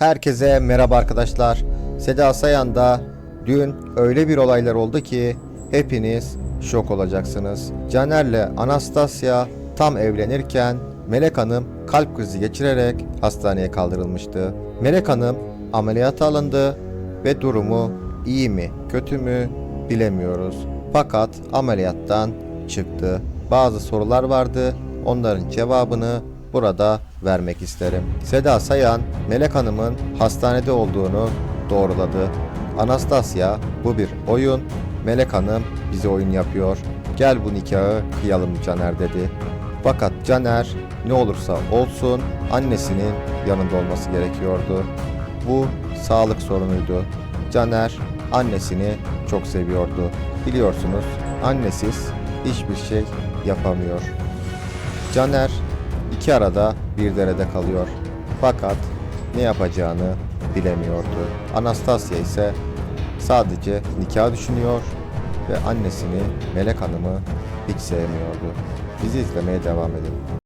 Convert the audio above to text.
Herkese merhaba arkadaşlar. Seda Sayan'da dün öyle bir olaylar oldu ki hepiniz şok olacaksınız. Caner'le Anastasia tam evlenirken Melek Hanım kalp krizi geçirerek hastaneye kaldırılmıştı. Melek Hanım ameliyata alındı ve durumu iyi mi kötü mü bilemiyoruz. Fakat ameliyattan çıktı. Bazı sorular vardı. Onların cevabını burada vermek isterim. Seda Sayan, Melek Hanım'ın hastanede olduğunu doğruladı. Anastasia, bu bir oyun. Melek Hanım bize oyun yapıyor. Gel bu nikahı kıyalım Caner dedi. Fakat Caner ne olursa olsun annesinin yanında olması gerekiyordu. Bu sağlık sorunuydu. Caner annesini çok seviyordu. Biliyorsunuz annesiz hiçbir şey yapamıyor. Caner iki arada bir derede kalıyor. Fakat ne yapacağını bilemiyordu. Anastasia ise sadece nikah düşünüyor ve annesini Melek Hanım'ı hiç sevmiyordu. Bizi izlemeye devam edin.